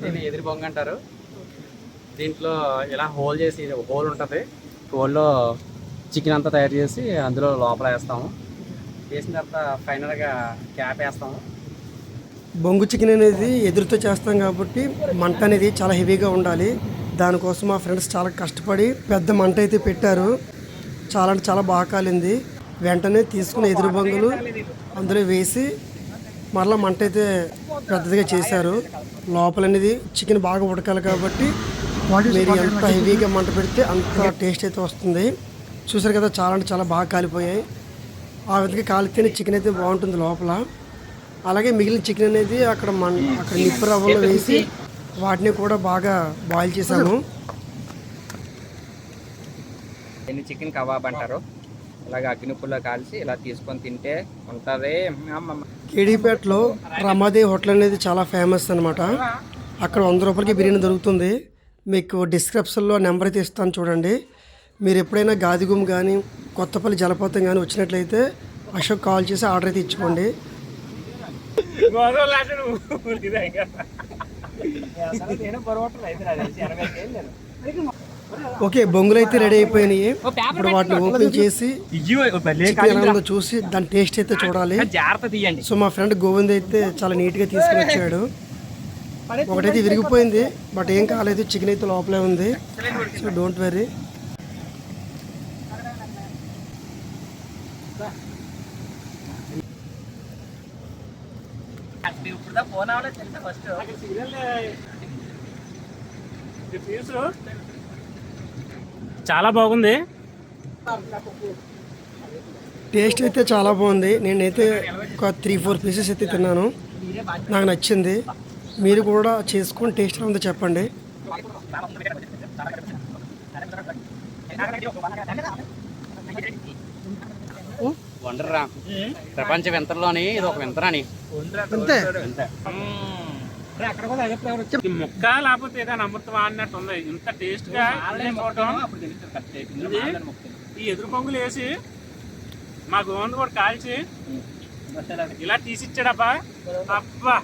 దీన్ని ఎదురు బొంగ అంటారు. దీంట్లో ఇలా హోల్ చేసి హోల్ ఉంటుంది. హోల్లో చికెన్ అంతా తయారు చేసి అందులో లోపల వేస్తాము. వేసిన తర్వాత ఫైనల్గా క్యాప్ వేస్తాము. బొంగు చికెన్ అనేది ఎదురుతో చేస్తాం కాబట్టి మంట అనేది చాలా హెవీగా ఉండాలి. దానికోసం మా ఫ్రెండ్స్ చాలా కష్టపడి పెద్ద మంట అయితే పెట్టారు. చాలా అంటే చాలా బాగా కాలింది. వెంటనే తీసుకున్న ఎదురు బొంగులు అందులో వేసి మరలా మంట అయితే పెద్దదిగా చేశారు. లోపల అనేది చికెన్ బాగా ఉడకాలి కాబట్టి మీరు ఎంత హెవీగా మంట పెడితే అంత టేస్ట్ అయితే వస్తుంది. చూసారు కదా చాలా అంటే చాలా బాగా కాలిపోయాయి. ఆ విధంగా కాలితేనే చికెన్ అయితే బాగుంటుంది లోపల. అలాగే మిగిలిన చికెన్ అనేది అక్కడ మన అక్కడ నిప్పు రవ్వలో వేసి వాటిని కూడా బాగా బాయిల్ చేసాము దీన్ని చికెన్ కబాబ్ అంటారు. అలాగే అగ్నిపుల్లో కాల్చి ఇలా తీసుకొని తింటే ఉంటుంది. కేడీపేటలో రమాదేవి హోటల్ అనేది చాలా ఫేమస్ అనమాట అక్కడ వంద రూపాయలకి బిర్యానీ దొరుకుతుంది. మీకు డిస్క్రిప్షన్లో నెంబర్ అయితే ఇస్తాను చూడండి. మీరు ఎప్పుడైనా గాదిగుమ్ కానీ కొత్తపల్లి జలపాతం కానీ వచ్చినట్లయితే అశోక్ కాల్ చేసి ఆర్డర్ అయితే ఇచ్చుకోండి. ఓకే బొంగులు అయితే రెడీ అయిపోయినాయి. ఇప్పుడు వాటిని ఓపెన్ చేసి చికెన్ చూసి దాని టేస్ట్ అయితే చూడాలి. సో మా ఫ్రెండ్ గోవింద్ అయితే చాలా నీట్గా తీసుకుని వచ్చాడు ఒకటైతే విరిగిపోయింది బట్ ఏం కాలేదు చికెన్ అయితే లోపలే ఉంది. So don't very phone first చాలా బాగుంది. టేస్ట్ అయితే చాలా బాగుంది. నేనైతే ఒక త్రీ ఫోర్ పీసెస్ అయితే తిన్నాను. నాకు నచ్చింది. మీరు కూడా చేసుకొని టేస్ట్ ఉందో చెప్పండి. వండర్రా. ప్రపంచ వింతల్లోని ఇది ఒక వింతరాని. అంతే ముక్క లేకపోతే ఏదైనా అమృతం అన్నట్టు ఉంది. ఇంత టేస్ట్గా ఈ ఎదురు పొంగులు వేసి మా గోవింద్ కూడా కాల్చి ఇలా తీసిచ్చాడబ్బా. అబ్బా.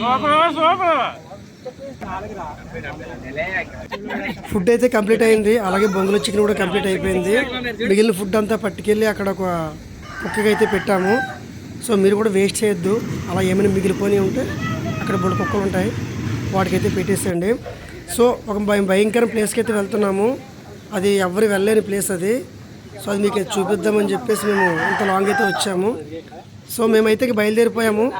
Super super. ఫుడ్ అయితే కంప్లీట్ అయింది. అలాగే బొంగుల చికెన్ కూడా కంప్లీట్ అయిపోయింది. మిగిలిన ఫుడ్ అంతా పట్టుకెళ్ళి అక్కడ ఒక కుక్కకి అయితే పెట్టాము. సో మీరు కూడా వేస్ట్ చేయొద్దు. అలా ఏమైనా మిగిలిపోయి ఉంటే అక్కడ బుడ కుక్కలు ఉంటాయి. వాటికైతే పెట్టేసేయండి. సో ఒక భయ- భయంకర ప్లేస్కి అయితే వెళ్తున్నాము. అది ఎవరు వెళ్ళలేని ప్లేస్ అది. సో అది మీకు చూపిద్దామని చెప్పేసి మేము ఇంత లాంగ్ అయితే వచ్చాము. సో మేమైతే బయలుదేరిపోయాము.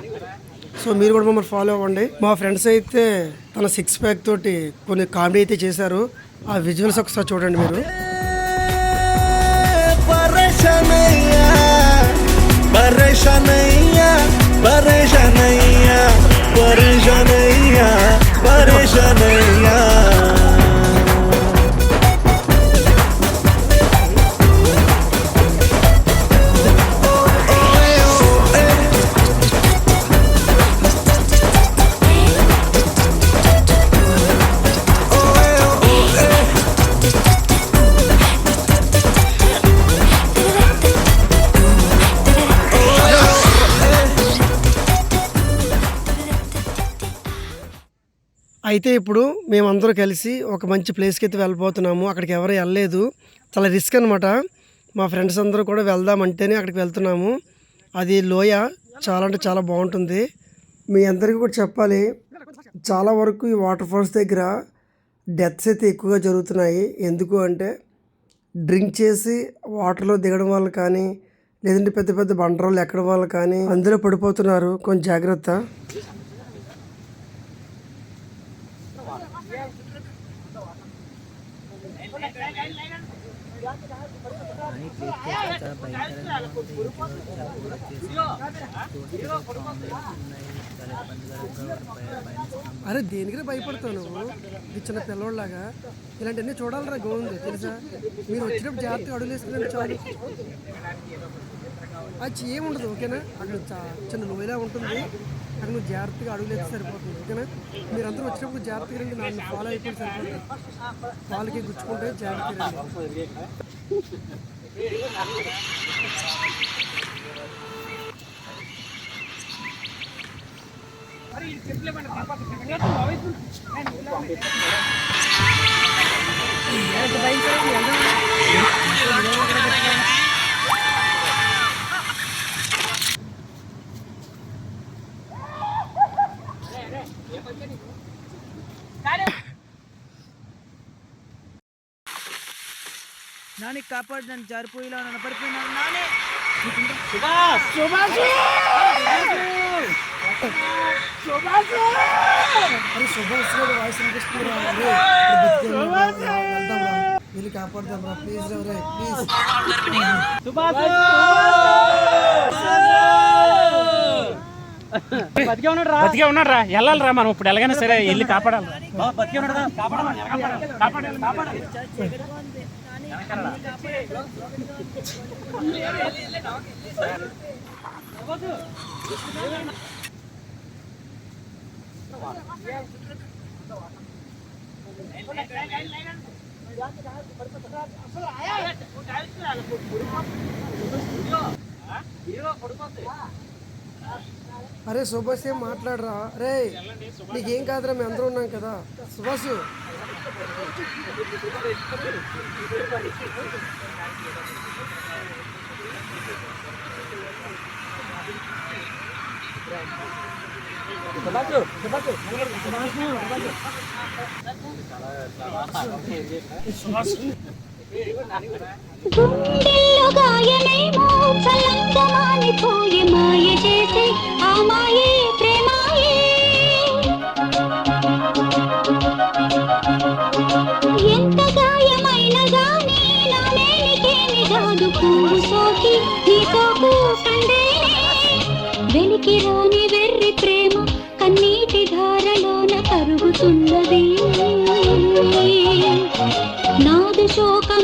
సో మీరు కూడా మమ్మల్ని ఫాలో అవ్వండి. మా ఫ్రెండ్స్ అయితే తన సిక్స్ ప్యాక్ తోటి కొన్ని కామెడీ అయితే చేశారు. ఆ విజువల్స్ ఒకసారి చూడండి మీరు. परेशानैया परेशानैया అయితే ఇప్పుడు మేమందరూ కలిసి ఒక మంచి ప్లేస్కి అయితే వెళ్ళిపోతున్నాము అక్కడికి ఎవరు వెళ్ళలేదు. చాలా రిస్క్ అనమాట మా ఫ్రెండ్స్ అందరూ కూడా వెళ్దామంటేనే అక్కడికి వెళ్తున్నాము. అది లోయ చాలా అంటే చాలా బాగుంటుంది. మీ అందరికీ కూడా చెప్పాలి చాలా వరకు ఈ వాటర్ ఫాల్స్ దగ్గర డెత్స్ అయితే ఎక్కువగా జరుగుతున్నాయి. ఎందుకు అంటే డ్రింక్ చేసి వాటర్లో దిగడం వల్ల కానీ లేదంటే పెద్ద పెద్ద బండరాలు ఎక్కడం వల్ల కానీ అందులో పడిపోతున్నారు. కొంచెం జాగ్రత్త. అరే దేనికి భయపడతావు నువ్వు? ఇది చిన్న పిల్లోళ్ళలాగా ఇలాంటివన్నీ చూడాలరా గోవింద్ తెలుసా? మీరు వచ్చినప్పుడు జాగ్రత్తగా అడుగులు చాలు. అది ఏముండదు ఓకేనా? అక్కడ చిన్న లోయలా ఉంటుంది. అక్కడ నువ్వు జాగ్రత్తగా అడుగులేదు సరిపోతుంది ఓకేనా? మీరందరూ వచ్చినప్పుడు జాగ్రత్తగా రండి నన్ను ఫాలో అయిపోయి సరిపోతుంది. వాళ్ళకి గుచ్చుకుంటే జాగ్రత్తగా రండి. నాని కాపాడు నన్ను జారిపోయేలా నన్ను పడిపోయినాను నాని. సుభాష్. వెళ్ళి కాపాడదాం రా ప్లీజ్ ప్లీజ్ రా బతికే ఉన్నాడు రా వెళ్ళాలి రా మనం. ఇప్పుడు ఎలాగైనా సరే వెళ్ళి కాపాడాలి. కాపాడాలి కాపాడాలి. అరే సుభాష్ ఏం మాట్లాడరా? రే నీకేం కాదురా మేము అందరూ ఉన్నాం కదా. సుభాష్. గుండెల్లో గాయమేమో చల్లంగా మానిపోయే మాయ చేసే వెలికి రాని వెర్రి ప్రేమ కన్నీటి ధారలోన కరుగుతున్నది నాదు శోకం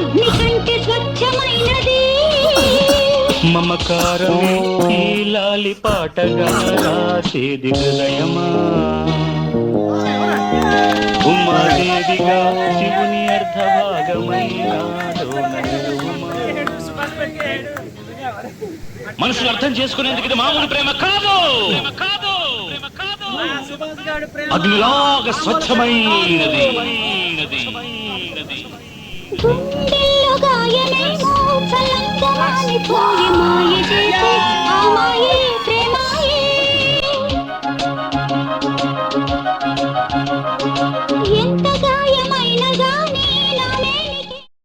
అగ్ని కంటే స్వచ్ఛమైనది మమకారమే ఈ లాలి పాటగా రాసేది హృదయమా? ఉమాదేవిగా శివుని అర్ధభాగమైనాడోన నిలువుమా. మనుషులు అర్థం చేసుకునేందుకు ఇది మామూలు ప్రేమ కాదు. కాదు. అగ్నిలాగా స్వచ్ఛమైనది. గుండెల్లో గాయమేమో చల్లంగా మానిపోయే